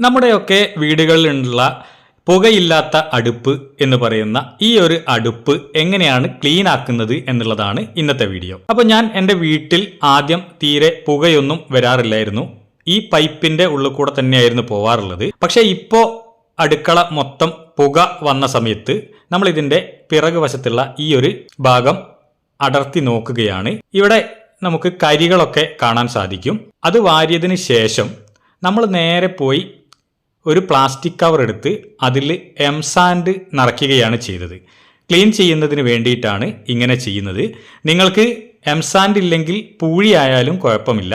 നമ്മുടെയൊക്കെ വീടുകളിലുള്ള പുകയില്ലാത്ത അടുപ്പ് എന്ന് പറയുന്ന ഈ ഒരു അടുപ്പ് എങ്ങനെയാണ് ക്ലീൻ ആക്കുന്നത് എന്നുള്ളതാണ് ഇന്നത്തെ വീഡിയോ അപ്പോൾ ഞാൻ എന്റെ വീട്ടിൽ ആദ്യം തീരെ പുകയൊന്നും വരാറില്ലായിരുന്നു. ഈ പൈപ്പിന്റെ ഉള്ളിൽ കൂടെ തന്നെയായിരുന്നു പോവാറുള്ളത്. പക്ഷേ ഇപ്പോൾ അടുക്കള മൊത്തം പുക വന്ന സമയത്ത് നമ്മൾ ഇതിന്റെ പിറകു വശത്തുള്ള ഈ ഒരു ഭാഗം അടർത്തി നോക്കുകയാണ്. ഇവിടെ നമുക്ക് കരികളൊക്കെ കാണാൻ സാധിക്കും. അത് വാരിയതിന് ശേഷം നമ്മൾ നേരെ പോയി ഒരു പ്ലാസ്റ്റിക് കവർ എടുത്ത് അതിൽ എംസാൻഡ് നിറയ്ക്കുകയാണ് ചെയ്തത്. ക്ലീൻ ചെയ്യുന്നതിന് വേണ്ടിയിട്ടാണ് ഇങ്ങനെ ചെയ്യുന്നത്. നിങ്ങൾക്ക് എംസാൻഡ് ഇല്ലെങ്കിൽ പൂഴിയായാലും കുഴപ്പമില്ല.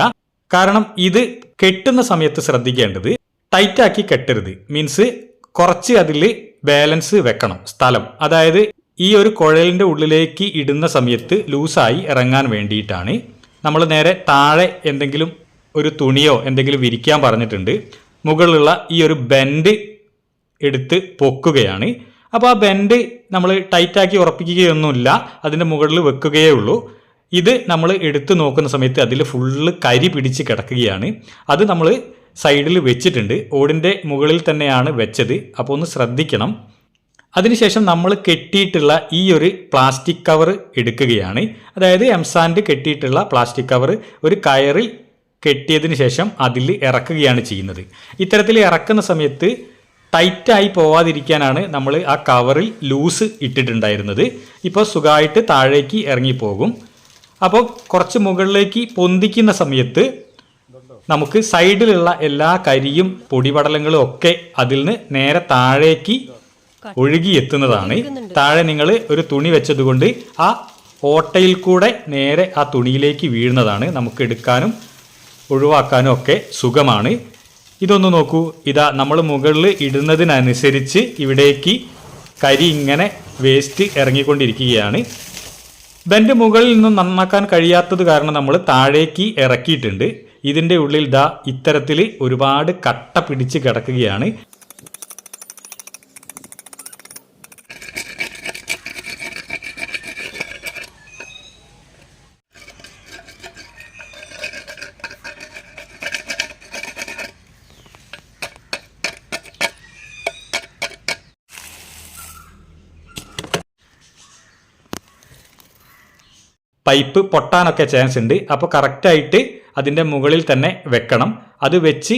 കാരണം ഇത് കെട്ടുന്ന സമയത്ത് ശ്രദ്ധിക്കേണ്ടത് ടൈറ്റാക്കി കെട്ടരുത്. മീൻസ് കുറച്ച് അതിൽ ബാലൻസ് വെക്കണം സ്ഥലം. അതായത് ഈ ഒരു കുഴലിന്റെ ഉള്ളിലേക്ക് ഇടുന്ന സമയത്ത് ലൂസായി ഇറങ്ങാൻ വേണ്ടിയിട്ടാണ്. നമ്മൾ നേരെ താഴെ എന്തെങ്കിലും ഒരു തുണിയോ എന്തെങ്കിലും വിരിക്കാൻ പറഞ്ഞിട്ടുണ്ട്. മുകളിലുള്ള ഈ ഒരു ബെൻഡ് എടുത്ത് പൊക്കുകയാണ്. അപ്പോൾ ആ ബെൻഡ് നമ്മൾ ടൈറ്റാക്കി ഉറപ്പിക്കുകയൊന്നുമില്ല. അതിന്റെ മുകളിൽ വെക്കുകയേ ഉള്ളൂ. ഇത് നമ്മൾ എടുത്തു നോക്കുന്ന സമയത്ത് അതിൽ ഫുള്ള് കരി പിടിച്ച് കിടക്കുകയാണ്. അത് നമ്മൾ സൈഡിൽ വെച്ചിട്ടുണ്ട്. ഓടിന്റെ മുകളിൽ തന്നെയാണ് വെച്ചത്. അപ്പോൾ ഒന്ന് ശ്രദ്ധിക്കണം. അതിനുശേഷം നമ്മൾ കെട്ടിയിട്ടുള്ള ഈ ഒരു പ്ലാസ്റ്റിക് കവർ എടുക്കുകയാണ്. അതായത് എംസാൻഡ് കെട്ടിയിട്ടുള്ള പ്ലാസ്റ്റിക് കവർ ഒരു കയറിൽ കെട്ടിയതിന് ശേഷം അതിൽ ഇറക്കുകയാണ് ചെയ്യുന്നത്. ഇത്തരത്തിൽ ഇറക്കുന്ന സമയത്ത് ടൈറ്റായി പോവാതിരിക്കാനാണ് നമ്മൾ ആ കവറിൽ ലൂസ് ഇട്ടിട്ടുണ്ടായിരുന്നത്. ഇപ്പോൾ സുഖമായിട്ട് താഴേക്ക് ഇറങ്ങിപ്പോകും. അപ്പോൾ കുറച്ച് മുകളിലേക്ക് പൊന്തിക്കുന്ന സമയത്ത് നമുക്ക് സൈഡിലുള്ള എല്ലാ കരിയും പൊടിപടലങ്ങളും ഒക്കെ അതിൽ നിന്ന് നേരെ താഴേക്ക് ഒഴുകി എത്തുന്നതാണ്. താഴെ നിങ്ങൾ ഒരു തുണി വെച്ചതുകൊണ്ട് ആ ഓട്ടയിൽ കൂടെ നേരെ ആ തുണിയിലേക്ക് വീഴുന്നതാണ് നമുക്ക് എടുക്കാനും ഒഴിവാക്കാനും ഒക്കെ സുഖമാണ്. ഇതൊന്ന് നോക്കൂ. ഇതാ നമ്മൾ മുകളിൽ ഇടുന്നതിനനുസരിച്ച് ഇവിടേക്ക് കരി ഇങ്ങനെ വേസ്റ്റ് ഇറങ്ങിക്കൊണ്ടിരിക്കുകയാണ്. ഇതെന്റെ മുകളിൽ നിന്നും നന്നാക്കാൻ കഴിയാത്തത് കാരണം നമ്മൾ താഴേക്ക് ഇറക്കിയിട്ടുണ്ട്. ഇതിന്റെ ഉള്ളിൽ ദാ ഇത്തരത്തിൽ ഒരുപാട് കട്ട പിടിച്ച് കിടക്കുകയാണ്. പൈപ്പ് പൊട്ടാനൊക്കെ ചാൻസ് ഉണ്ട്. അപ്പോൾ കറക്റ്റായിട്ട് അതിന്റെ മുകളിൽ തന്നെ വെക്കണം. അത് വെച്ച്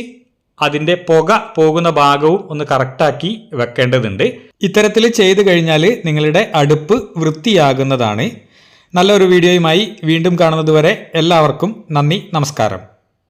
അതിന്റെ പുക പോകുന്ന ഭാഗവും ഒന്ന് കറക്റ്റാക്കി വെക്കേണ്ടതുണ്ട്. ഇത്തരത്തിൽ ചെയ്തു കഴിഞ്ഞാൽ നിങ്ങളുടെ അടുപ്പ് വൃത്തിയാകുന്നതാണ്. നല്ലൊരു വീഡിയോയുമായി വീണ്ടും കാണുന്നതുവരെ എല്ലാവർക്കും നന്ദി നമസ്കാരം.